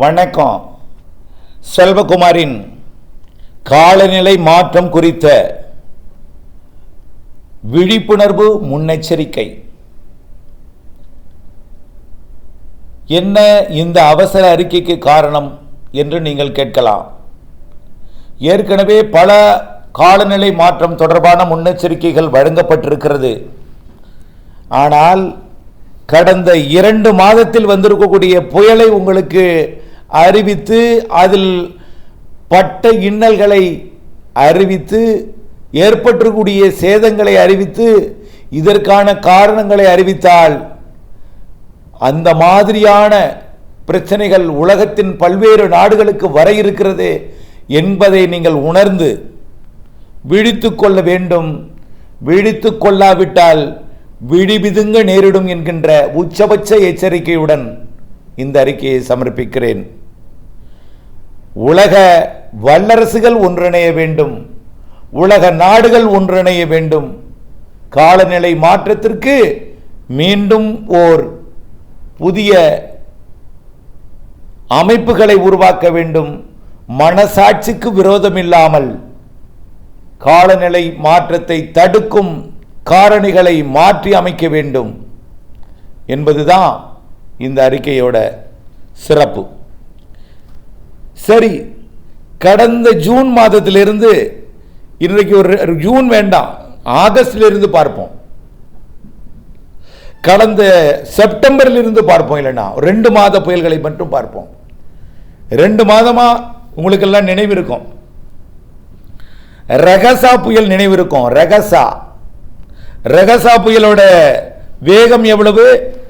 வணக்கம். செல்வகுமாரின் காலநிலை மாற்றம் குறித்த விழிப்புணர்வு முன்னெச்சரிக்கை. என்ன இந்த அவசர அறிக்கைக்கு காரணம் என்று நீங்கள் கேட்கலாம். ஏற்கனவே பல காலநிலை மாற்றம் தொடர்பான முன்னெச்சரிக்கைகள் வழங்கப்பட்டிருக்கிறது. ஆனால் கடந்த இரண்டு மாதத்தில் வந்திருக்கக்கூடிய புயலை உங்களுக்கு அறிவித்து அதில் பட்ட இன்னல்களை அறிவித்து ஏற்பட்டிருக்கக்கூடிய சேதங்களை அறிவித்து இதற்கான காரணங்களை அறிவித்தால் அந்த மாதிரியான பிரச்சனைகள் உலகத்தின் பல்வேறு நாடுகளுக்கு வர இருக்கிறது என்பதை நீங்கள் உணர்ந்து விழித்து கொள்ள வேண்டும். விழித்து கொள்ளாவிட்டால் விழிபிதுங்க நேரிடும் என்கின்ற உச்சபட்ச எச்சரிக்கையுடன் இந்த அறிக்கையை சமர்ப்பிக்கிறேன். உலக வல்லரசுகள் ஒன்றிணைய வேண்டும். உலக நாடுகள் ஒன்றிணைய வேண்டும். காலநிலை மாற்றத்திற்கு மீண்டும் ஓர் புதிய அமைப்புகளை உருவாக்க வேண்டும். மனசாட்சிக்கு விரோதம் இல்லாமல் காலநிலை மாற்றத்தை தடுக்கும் காரணிகளை மாற்றி அமைக்க வேண்டும். என்பதுதான் இந்த அறிக்கையோட சிறப்பு. சரி கடந்த ஜூன் மாதத்திலிருந்து இன்றைக்கு ஒரு ஜூன் வேண்டாம் ஆகஸ்டிலிருந்து பார்ப்போம். கடந்த செப்டம்பரில் இருந்து பார்ப்போம் இல்லைன்னா ரெண்டு மாத புயல்களை மட்டும் பார்ப்போம். ரெண்டு மாதமா உங்களுக்கெல்லாம் நினைவு இருக்கும். ரகசா புயல் நினைவு இருக்கும் ரகசா. ரகசா புயலோட வேகம் எவ்வளவு?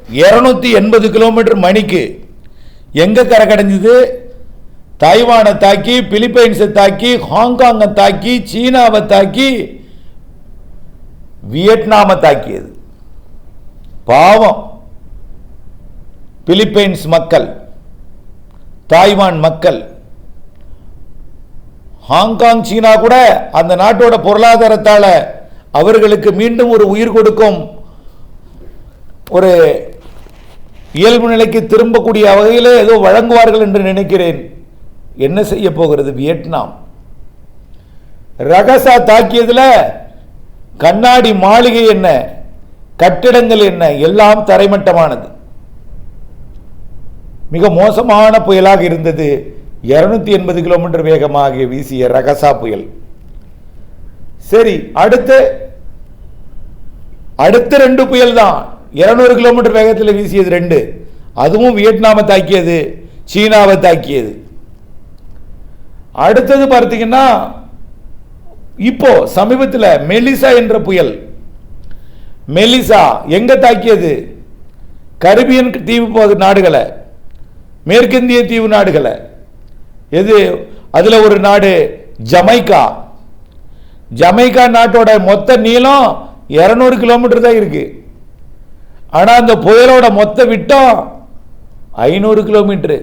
இருநூத்தி எண்பது கிலோமீட்டர் மணிக்கு எங்க கரை கடைஞ்சது தைவானை தாக்கி பிலிப்பைன்ஸை தாக்கி ஹாங்காங்கை தாக்கி சீனாவை தாக்கி வியட்நாமை தாக்கியது. பாவம். பிலிப்பைன்ஸ் மக்கள் தாய்வான் மக்கள் ஹாங்காங் சீனா கூட அந்த நாட்டோட பொருளாதாரத்தால் அவர்களுக்கு மீண்டும் ஒரு உயிர் கொடுக்கும் ஒரு இயல்பு நிலைக்கு திரும்பக்கூடிய வகையில் ஏதோ வழங்குவார்கள் என்று நினைக்கிறேன். என்ன செய்ய போகிறது? வியட்நாம். ரகசா தாக்கியதுல கண்ணாடி மாளிகை என்ன? கட்டிடங்கள் என்ன? எல்லாம் தரைமட்டமானது. மிக மோசமான புயலாக இருந்தது. இருநூத்தி எண்பது கிலோமீட்டர் வேகமாக வீசிய ரகசா புயல். சரி அடுத்து அடுத்த ரெண்டு புயல் தான் இருநூறு கிலோமீட்டர் வேகத்தில் வீசியது ரெண்டு. அதுவும் வியட்நாமை தாக்கியது சீனாவை தாக்கியது. அடுத்தது பார்த்தீங்கன்னா இப்போ சமீபத்தில் மெலிசா என்ற புயல். மெலிசா எங்க தாக்கியது? கரிபியன் தீவு நாடுகளை மேற்கிந்திய தீவு நாடுகளை. எது? அதில் ஒரு நாடு ஜமைக்கா. ஜமைக்கா நாட்டோட மொத்த நீளம் 200 கிலோமீட்டர் தான் இருக்குது ஆனால் அந்த புயலோட மொத்த விட்டம் ஐநூறு கிலோமீட்டரு.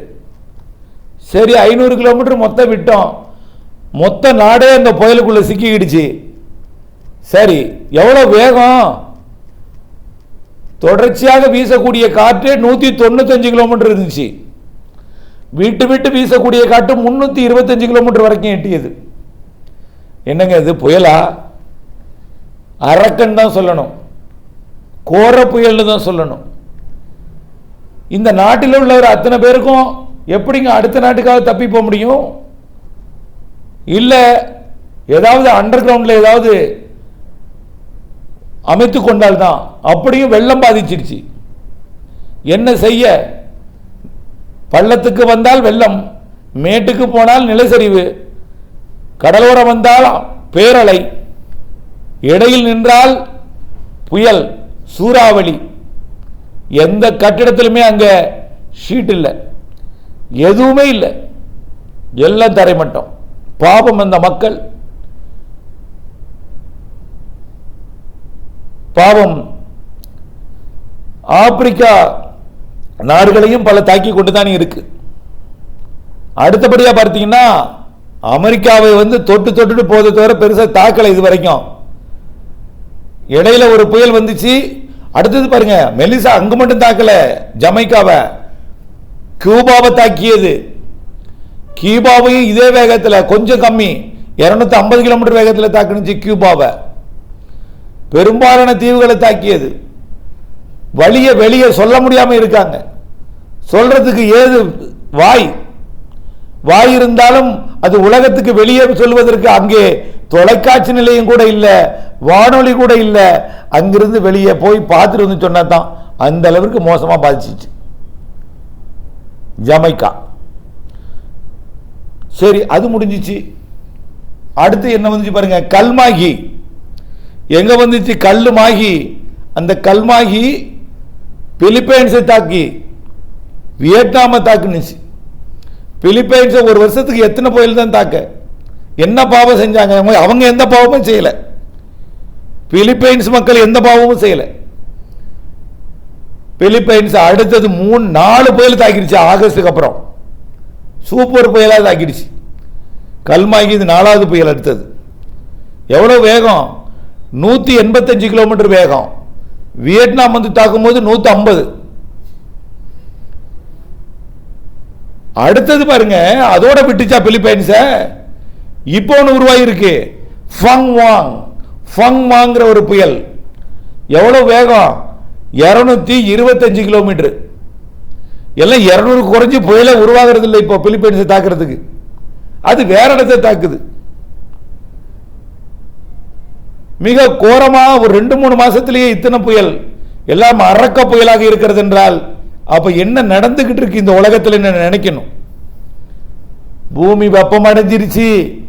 சரி ஐநூறு கிலோமீட்டர் மொத்த விட்டம். மொத்த நாடே அந்த புயலுக்குள்ளே சிக்கிக்கிடுச்சு. சரி எவ்வளோ வேகம்? தொடர்ச்சியாக வீசக்கூடிய காற்று நூற்றி தொண்ணூத்தஞ்சு கிலோமீட்டர் இருந்துச்சு. விட்டு விட்டு வீசக்கூடிய காற்று முந்நூற்றி இருபத்தஞ்சு கிலோமீட்டர் வரைக்கும் எட்டியது. என்னங்க இது புயலா? அரக்கன் தான் சொல்லணும். கோர புயல்னு தான் சொல்லணும். இந்த நாட்டில் உள்ளவர் அத்தனை பேருக்கும் எப்படிங்க அடுத்த நாட்டுக்காக தப்பி போக முடியும்? இல்லை ஏதாவது அண்டர் கிரவுண்டில் ஏதாவது அமைத்து கொண்டால்தான். அப்படியும் வெள்ளம் பாதிச்சிருச்சு என்ன செய்ய? பள்ளத்துக்கு வந்தால் வெள்ளம் மேட்டுக்கு போனால் நிலச்சரிவு கடலோரம் வந்தால் பேரலை இடையில் நின்றால் புயல் சூறாவளி. எந்த கட்டிடத்திலுமே அங்க ஷீட் இல்லை. எதுவுமே இல்லை. எல்லாம் தரைமட்டம். பாபம் அந்த மக்கள். பாவம். ஆப்பிரிக்கா நாடுகளையும் பல தாக்கி கொண்டு தான் இருக்கு. அடுத்தபடியா பார்த்தீங்கன்னா அமெரிக்காவை வந்து தொட்டு தொட்டுட்டு போதை தவிர பெருசா தாக்கலை இது வரைக்கும். இடையில ஒரு புயல் வந்துச்சு. அடுத்தது பாருங்க மெலிசா அங்கு மட்டும் தாக்கல. ஜமைக்காவை. கியூபாவை தாக்கியது. கியூபாவையும் இதே வேகத்தில் கொஞ்சம் கம்மி. இருநூத்தி ஐம்பது கிலோமீட்டர் வேகத்தில் தாக்குனுச்சு கியூபாவை. பெரும்பாலான தீவுகளை தாக்கியது. வழிய வெளியே சொல்ல முடியாம இருக்காங்க. சொல்றதுக்கு ஏது வாய்? வாய் இருந்தாலும் அது உலகத்துக்கு வெளியே சொல்வதற்கு அங்கே தொலைக்காட்சி நிலையம் கூட இல்லை வானொலி கூட இல்லை. அங்கிருந்து வெளியே போய் பார்த்துட்டு வந்து சொன்னா தான் அந்த அளவுக்கு மோசமாக பாதிச்சிச்சு. ஜமைக்கா. சரி அது முடிஞ்சிச்சு. அடுத்து என்ன வந்துச்சு பாருங்க கல்மாகி. எங்க வந்துச்சு? கல்லுமாகி. அந்த கல்மாகி பிலிப்பைன்ஸை தாக்கி வியட்நாமை தாக்குனுச்சு. பிலிப்பைன்ஸை ஒரு வருஷத்துக்கு எத்தனை புயல் தான் தாக்க? என்ன பாவம் செஞ்சாங்க? அவங்க- அவங்க எந்த பாவமும் செய்யலை. பிலிப்பைன்ஸ் மக்கள் எந்த பாவமும் செய்யலை. பிலிப்பைன்ஸ் அடுத்தது மூணு நாலு புயல் தாக்கிடுச்சு ஆகஸ்டுக்கு அப்புறம். சூப்பர் புயலாக தாக்கிடுச்சு. கல்மாகி இது நாலாவது புயல் அடுத்தது. எவ்வளோ வேகம்? நூற்றி எண்பத்தஞ்சு கிலோமீட்டர் வேகம். வியட்நாம் வந்து தாக்கும்போது நூற்றி ஐம்பது அடுத்தது பாருங்க அதோட விட்டுச்சா பிலிப்பைன்ஸ இப்போ ஒன்று உருவாகிருக்கு ஃபங் வாங் ஃபங் வாங்கிற ஒரு புயல். எவ்வளோ வேகம்? இரநூத்தி இருபத்தஞ்சு கிலோமீட்டர். எல்லாம் இரநூறு குறைஞ்சி புயலே உருவாகிறது இல்லை இப்போ பிலிப்பைன்ஸை தாக்குறதுக்கு. அது வேற இடத்தை தாக்குது. மிக கோரமாக ஒரு ரெண்டு மூணு மாதத்துலேயே இத்தனை புயல். எல்லாம் அரக்க புயலாக இருக்கிறது என்றால் அப்போ என்ன நடந்துக்கிட்டு இருக்கு இந்த உலகத்தில் என்ன நினைக்கணும்? பூமி வெப்பம் அடைஞ்சிருச்சு.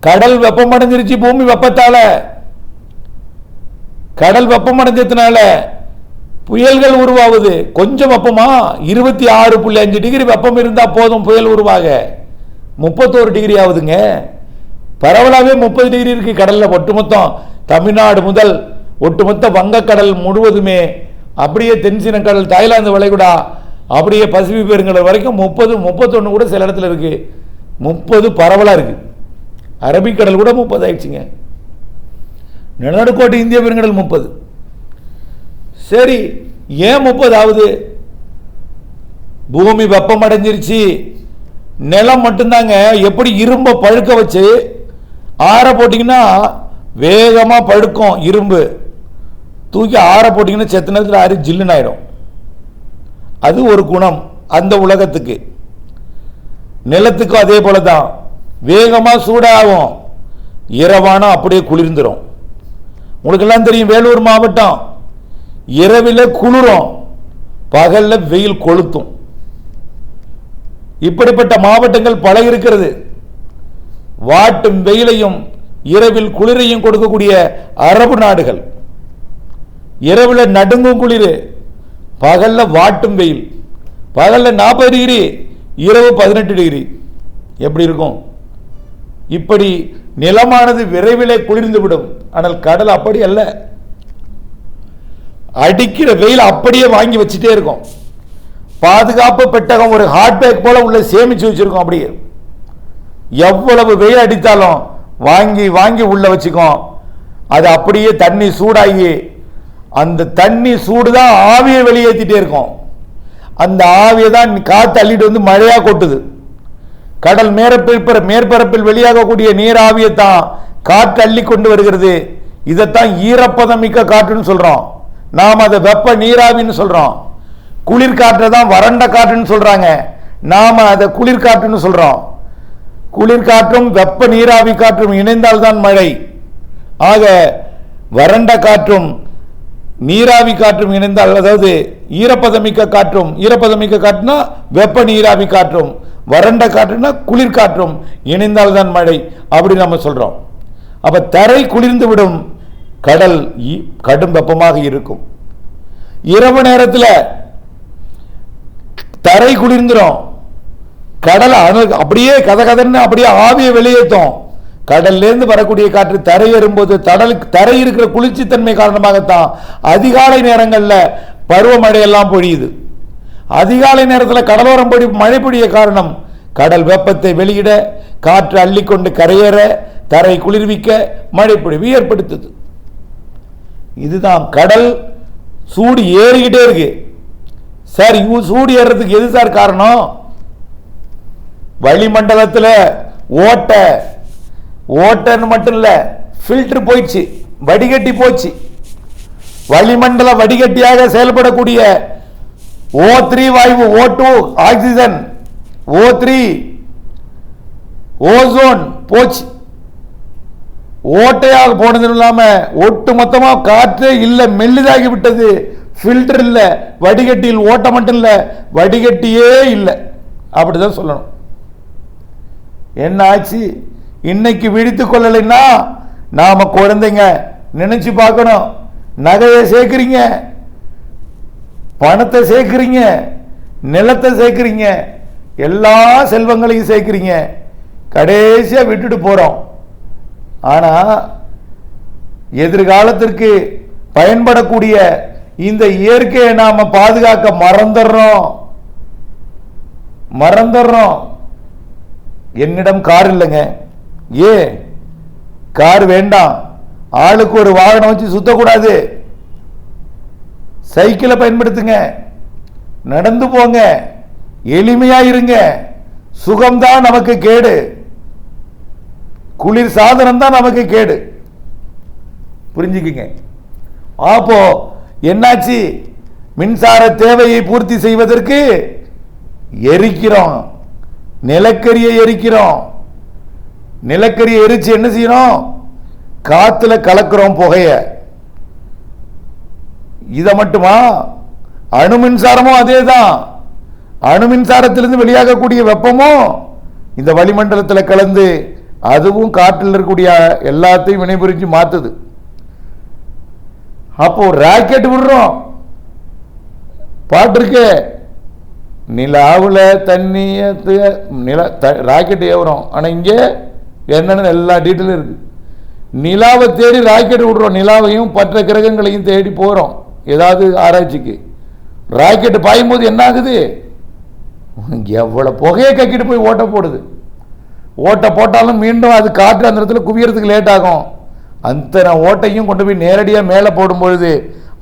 கடல் வெப்பம் அடைஞ்சிருச்சு பூமி வெப்பத்தால. கடல் வெப்பம் அடைஞ்சதுனால புயல்கள் உருவாகுது. கொஞ்சம் வெப்பமா? இருபத்தி ஆறு புள்ளி அஞ்சு டிகிரி வெப்பம் இருந்தா போதும் புயல் உருவாக. முப்பத்தோரு டிகிரி ஆகுதுங்க. பரவலாகவே முப்பது டிகிரி இருக்கு கடலில் ஒட்டுமொத்தம். தமிழ்நாடு முதல் ஒட்டுமொத்த வங்கக்கடல் முழுவதுமே அப்படியே தென்சீன கடல் தாய்லாந்து வளைகுடா அப்படியே பசிபிக் பெருங்கடல் வரைக்கும் முப்பது முப்பத்தொன்று கூட சில இடத்துல இருக்குது முப்பது பரவலாக இருக்குது அரபிக்கடல் கூட முப்பது ஆயிடுச்சுங்க. நிலநடுக்கோட்டு இந்திய பெருங்கடல் முப்பது. சரி ஏன் முப்பது ஆகுது? பூமி வெப்பம் அடைஞ்சிருச்சு. நிலம் மட்டும்தாங்க எப்படி இரும்பை பழுக்க வச்சு ஆற போட்டிங்கன்னா வேகமாக பழுக்கும் இரும்பு. தூக்கி ஆற போட்டிங்கன்னா செத்த நேரத்தில் ஆறி ஜில்லுன்னு ஆயிடும் அது ஒரு குணம் அந்த உலகத்துக்கு. நிலத்துக்கும் அதே போல தான் வேகமாக சூடாகும். இரவானா அப்படியே குளிர்ந்துடும் உங்களுக்கெல்லாம் தெரியும் வேலூர் மாவட்டம். இரவில் குளிரும். பகலில் வெயில் கொளுத்தும். இப்படிப்பட்ட மாவட்டங்கள் பல இருக்கிறது. வாட்டும் வெயிலையும் இரவில் குளிரையும் கொடுக்கக்கூடிய அரபு நாடுகள். இரவில் நடுங்கும் குளிர் பகலில் வாட்டும் வெயில். பகலில் நாற்பது டிகிரி இரவு பதினெட்டு டிகிரி. எப்படி இருக்கும்? இப்படி நிலமானது விரைவிலே குளிர்ந்து விடும் ஆனால் கடல் அப்படி அல்ல. அடிக்கிற வெயில் அப்படியே வாங்கி வச்சுட்டே இருக்கும். பாதுகாப்பு பெட்டகம் ஒரு ஹாட் பேக் போல உள்ள சேமிச்சு வச்சிருக்கோம் அப்படியே. எவ்வளவு வெயில் அடித்தாலும் வாங்கி வாங்கி உள்ள வச்சுக்கோம். அது அப்படியே தண்ணி சூடாகி அந்த தண்ணி சூடு தான் ஆவியை வெளியேற்றிட்டே இருக்கும். அந்த ஆவியை தான் காற்று அள்ளிட்டு வந்து மழையாக கொட்டுது. கடல் மேற்பரப்பில் மேற்பரப்பில் வெளியாகக்கூடிய நீர் ஆவியை தான் காற்று அள்ளி கொண்டு வருகிறது. இதைத்தான் ஈரப்பதம் மிக்க காற்றுன்னு சொல்கிறோம் நாம் அதை வெப்ப நீராவின்னு சொல்கிறோம் குளிர் காற்றை தான் வறண்ட காற்றுன்னு சொல்கிறாங்க நாம் அதை குளிர் காற்றுன்னு குளிர்காற்றும் குளிர் காற்றும் வெப்ப நீராவி காற்றும் இணைந்தால்தான் மழை. ஆக வறண்ட காற்றும் நீராவி காற்றும் இணைந்தால் அதாவது ஈரப்பதமிக்க காற்றும் ஈரப்பதமிக்க காற்றுனா வெப்ப நீராவி காற்றும் வறண்ட காற்றுனா குளிர் காற்றும் இணைந்தால்தான் மழை அப்படி நம்ம சொல்றோம். அப்போ தரை குளிர்ந்து விடும் கடல் கடும் வெப்பமாக இருக்கும். இரவு நேரத்தில் தரை குளிர்ந்துரும். கடல் அனல் அப்படியே கதை கதன்னு அப்படியே ஆவியை வெளியேற்றும் கடல்லேருந்து வரக்கூடிய காற்று தரை ஏறும்போது தடல் தரை இருக்கிற குளிர்ச்சித்தன்மை காரணமாகத்தான் அதிகாலை நேரங்களில் பருவமழை எல்லாம் பொழியுது. அதிகாலை நேரத்தில் கடலோரம் பொடி மழை பொழிய காரணம் கடல் வெப்பத்தை வெளியிட காற்று அள்ளிக்கொண்டு கரையேற தரை குளிர்விக்க மழை பொழிவு ஏற்படுத்துது. இதுதான் கடல் சூடு ஏறிக்கிட்டே இருக்கு. சார் இவங்க சூடு ஏறுறதுக்கு எது சார் காரணம்? வளிமண்டலத்தில் ஓட்டை ஓட்டைன்னு மட்டும் இல்லை ஃபில்டர் போயிடுச்சு வடிகட்டி போச்சு. வளிமண்டல வடிகட்டியாக செயல்படக்கூடிய ஓ த்ரீ வாயு O two oxygen O three ozone போச்சு. ஓட்டையாக போனதும் இல்லாமல் ஒட்டு மொத்தமாக காற்றே இல்லை மெல்லிதாகி விட்டது. ஃபில்டர் இல்லை வடிகட்டியில் ஓட்டம் மட்டும் இல்லை வடிகட்டியே இல்லை. அப்படிதான் சொல்லணும். என்ன ஆச்சு? இன்னைக்கு விழித்து கொள்ளலைன்னா நாம குழந்தைங்க நினைச்சு பார்க்கணும். நகையை சேர்க்குறீங்க. பணத்தை சேர்க்குறீங்க. நிலத்தை சேர்க்குறீங்க. எல்லா செல்வங்களையும் சேர்க்குறீங்க. கடைசியாக விட்டுட்டு போகிறோம் ஆனால் எதிர்காலத்திற்கு பயன்படக்கூடிய இந்த இயற்கையை நாம் பாதுகாக்க மறந்துடுறோம். மறந்துடுறோம். என்னிடம் கார் இல்லைங்க. ஏ கார் வேண்டாம். ஆளுக்கு ஒரு வாகனம் வச்சு சுத்தக்கூடாது. சைக்கிளை பயன்படுத்துங்க. நடந்து போங்க. எளிமையாக இருங்க. சுகம்தான் நமக்கு கேடு. குளிர் சாதனம் தான் நமக்கு கேடு. புரிஞ்சுக்குங்க. அப்போ என்னாச்சு? மின்சார தேவையை பூர்த்தி செய்வதற்கு எரிக்கிறோம். நிலக்கரியை எரிக்கிறோம். நிலக்கரியை எரிச்சு என்ன செய்யணும்? காத்துல கலக்கிறோம் புகைய. இதை மட்டுமா? அணு மின்சாரமும் அதே தான் அணு மின்சாரத்திலிருந்து வெளியாகக்கூடிய வெப்பமும் இந்த வளிமண்டலத்தில் கலந்து அதுவும் காற்றில் இருக்கக்கூடிய எல்லாத்தையும் வினைபுரிஞ்சு மாத்துது. அப்போ ராக்கெட் விடுறோம். பாட்டு இருக்கு நிலாவில் தண்ணி நில ராக்கெட் ஏவுறோம். ஆனால் இங்கே என்னென்னு எல்லா டீட்டெயிலும் இருக்கு. நிலாவை தேடி ராக்கெட் விடுறோம். நிலாவையும் மற்ற கிரகங்களையும் தேடி போகிறோம் ஏதாவது ஆராய்ச்சிக்கு. ராக்கெட் பாயும்போது என்ன ஆகுது எவ்வளோ புகையை கக்கிட்டு போய் ஓட்ட போடுது. ஓட்டை போட்டாலும் மீண்டும் அது காற்று அந்த இடத்துல குவியறதுக்கு லேட் ஆகும். அத்தனை ஓட்டையும் கொண்டு போய் நேரடியாக மேலே போடும் பொழுது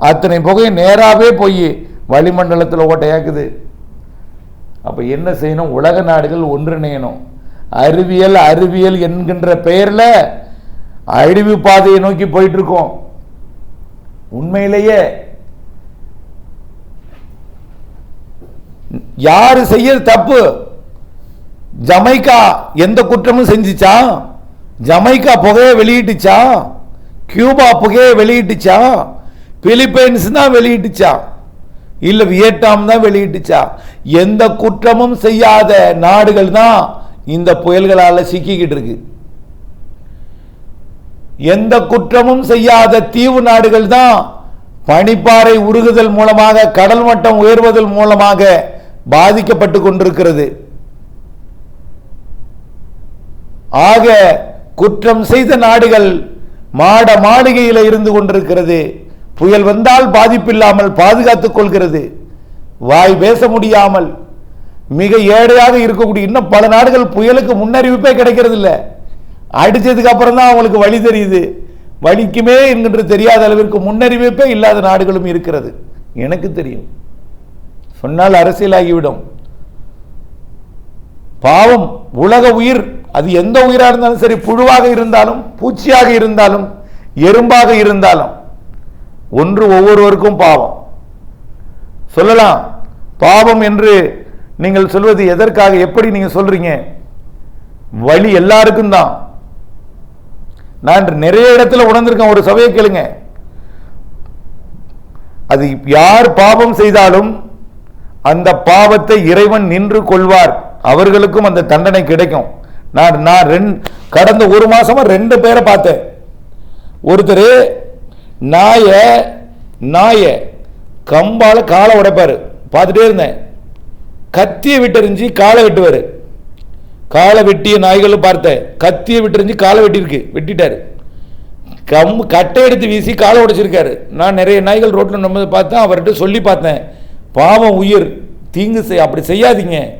அத்தனை புகையும் நேராகவே போய் வளிமண்டலத்தில் ஓட்டையாக்குது அப்போ என்ன செய்யணும்? உலக நாடுகள் ஒன்றிணையணும். அறிவியல் அறிவியல் என்கின்ற பெயரில் அழிவு பாதையை நோக்கி போயிட்டு இருக்கோம் உண்மையிலேயே யாரு செய்ய தப்பு? ஜமைக்கா எந்த குற்றமும் செஞ்சிச்சா? ஜமைக்கா புகையை வெளியிட்டுச்சா? கியூபா புகையை வெளியிட்டுச்சா? பிலிப்பைன்ஸ் தான் வெளியிட்டுச்சா? இல்லை வியட்நாம் தான் வெளியிட்டுச்சா? எந்த குற்றமும் செய்யாத நாடுகள் தான் இந்த புயல்களால் சிக்கிக்கிட்டு இருக்கு. எந்த குற்றமும் செய்யாத தீவு நாடுகள் தான் பனிப்பாறை உருகுதல் மூலமாக கடல் மட்டம் உயர்வதன் மூலமாக பாதிக்கப்பட்டு கொண்டிருக்கிறது. ஆக குற்றம் செய்த நாடுகள் மாட மாளிகையில் இருந்து கொண்டிருக்கிறது. புயல் வந்தால் பாதிப்பில்லாமல் பாதுகாத்துக் கொள்கிறது. வாய் பேச முடியாமல் மிக ஏழையாக இருக்கக்கூடிய இன்னும் பல நாடுகள் புயலுக்கு முன்னறிவிப்பே கிடைக்கிறது இல்லை அடிச்சதுக்கு அப்புறம் தான் அவங்களுக்கு வழி தெரியுது. வலிக்குமே என்கின்ற தெரியாத அளவிற்கு முன்னறிவிப்பே இல்லாத நாடுகளும் இருக்கிறது. எனக்கு தெரியும். சொன்னால் அரசியலாகிவிடும். பாவம் உலக உயிர் அது எந்த உயிராக இருந்தாலும் சரி புழுவாக இருந்தாலும் பூச்சியாக இருந்தாலும் எறும்பாக இருந்தாலும் ஒன்று ஒவ்வொருவருக்கும் பாவம். சொல்லலாம் பாவம் என்று நீங்கள் சொல்வது எதற்காக எப்படி நீங்கள் சொல்றீங்க? வழி எல்லாருக்கும் தான். நான் நிறைய இடத்துல உணர்ந்திருக்கேன் ஒரு சபையை கேளுங்க. அது யார் பாவம் செய்தாலும் அந்த பாவத்தை இறைவன் நின்று கொள்வார். அவர்களுக்கும் அந்த தண்டனை கிடைக்கும். நான் நான் ரெண்டு கடந்த ஒரு மாசமா ரெண்டு பேரை பார்த்தேன். ஒருத்தர் நாய நாய கம்பால காலை உடைப்பாரு. பார்த்துட்டே இருந்தேன். கத்தியை விட்டறிஞ்சு காலை வெட்டுவார். காலை வெட்டிய நாய்களும் பார்த்தேன். கத்தியை விட்டறிஞ்சு காலை வெட்டியிருக்கு. வெட்டிட்டாரு. கம் கட்டை எடுத்து வீசி காலை உடைச்சிருக்காரு. நான் நிறைய நாய்கள் ரோட்டில் நம்ம பார்த்தேன். அவர்கிட்ட சொல்லி பார்த்தேன். பாவம் உயிர். தீங்கு செய் அப்படி செய்யாதீங்க.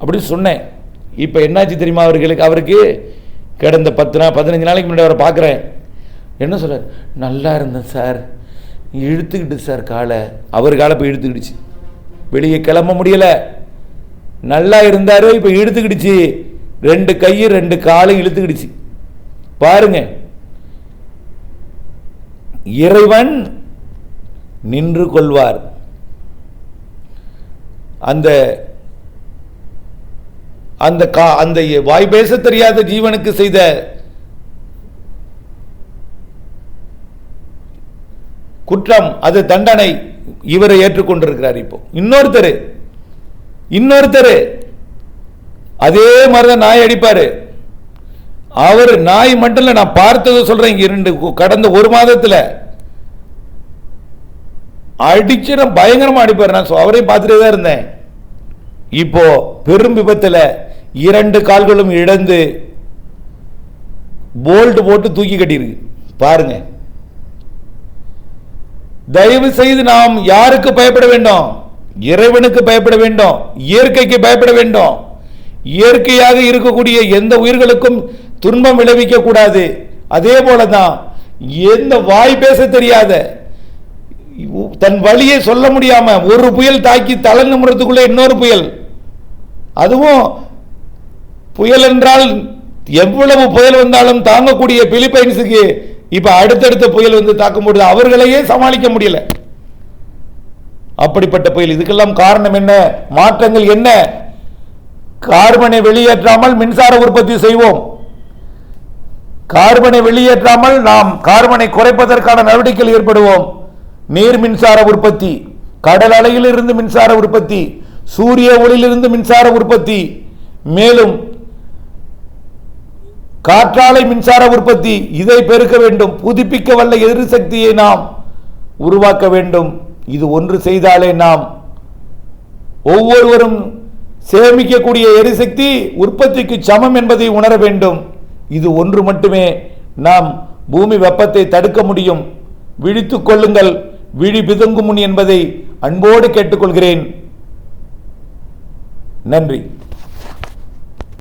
அப்படின்னு சொன்னேன். இப்போ என்னாச்சு தெரியுமா அவர்களுக்கு? அவருக்கு கிடந்த பத்து நாள் பதினஞ்சு நாளைக்கு முன்னாடி அவரை பார்க்குறேன். என்ன சொல்கிறார் நல்லா இருந்தேன் சார். இழுத்துக்கிட்டு சார் காலை. அவர் காலை போய் இழுத்துக்கிடுச்சு. வெளியே கிளம்ப முடியலை. நல்லா இருந்தார் இப்போ இழுத்துக்கிடுச்சு. ரெண்டு கையை ரெண்டு காலை இழுத்துக்கிடுச்சு. பாருங்க. இறைவன் நின்று கொள்வார். அந்த அந்த கா அந்த வாய் பேச தெரியாத ஜீவனுக்கு செய்த குற்றம் அது தண்டனை இவரை ஏற்றுக்கொண்டிருக்கிறார் இப்போ. இன்னொருத்தர் இன்னொருத்தர் அதே மாதிரி தான் நாய் அடிப்பார். அவர் நாய் மட்டும் இல்லை நான் பார்த்ததை சொல்கிறேன் இங்கே இரண்டு கடந்த ஒரு மாதத்தில். அடிச்சு நான் பயங்கரமாக அடிப்பார். நான் அவரையும் பார்த்துட்டே தான் இருந்தேன். இப்போ பெரும் விபத்தில் இரண்டு கால்களும் இழந்து போல்ட் போட்டு தூக்கி கட்டியிருக்கு. பாருங்க. தயவு செய்து நாம் யாருக்கு பயப்பட வேண்டும்? இறைவனுக்கு பயப்பட வேண்டும் இயற்கைக்கு பயப்பட வேண்டும். இயற்கையாக இருக்கக்கூடிய எந்த உயிர்களுக்கும் துன்பம் விளைவிக்க கூடாது. அதே போலதான் எந்த வாய் பேச தெரியாத தன் வழியை சொல்ல முடியாம ஒரு புயல் தாக்கி தலை இன்னொரு புயல். அதுவும் புயல் என்றால் எவ்வளவு புயல் வந்தாலும் தாங்கக்கூடிய பிலிப்பைன்ஸுக்கு இப்ப அடுத்தடுத்த புயல் வந்து தாக்கும்போது அவர்களையே சமாளிக்க முடியல. அப்படிப்பட்ட புயல். இதுக்கெல்லாம் காரணம் என்ன? மாற்றங்கள் என்ன? கார்பனை வெளியேற்றாமல் மின்சார உற்பத்தி செய்வோம். கார்பனை வெளியேற்றாமல் நாம் கார்பனை குறைப்பதற்கான நடவடிக்கைகள் ஏற்படுவோம். நீர் மின்சார உற்பத்தி கடல் அலையிலிருந்து மின்சார உற்பத்தி சூரிய ஒளியிலிருந்து மின்சார உற்பத்தி மேலும் காற்றாலை மின்சார உற்பத்தி இதை பெருக்க வேண்டும். புதுப்பிக்க வல்ல எதிர்சக்தியை நாம் உருவாக்க வேண்டும். இது ஒன்று செய்தாலே நாம் ஒவ்வொருவரும் சேமிக்கக்கூடிய எரிசக்தி உற்பத்திக்கு சமம் என்பதை உணர வேண்டும். இது ஒன்று மட்டுமே நாம் பூமி வெப்பத்தை தடுக்க முடியும். விழித்துக் கொள்ளுங்கள். விழி பிதுங்கும் முன் என்பதை அன்போடு கேட்டுக்கொள்கிறேன். நன்றி.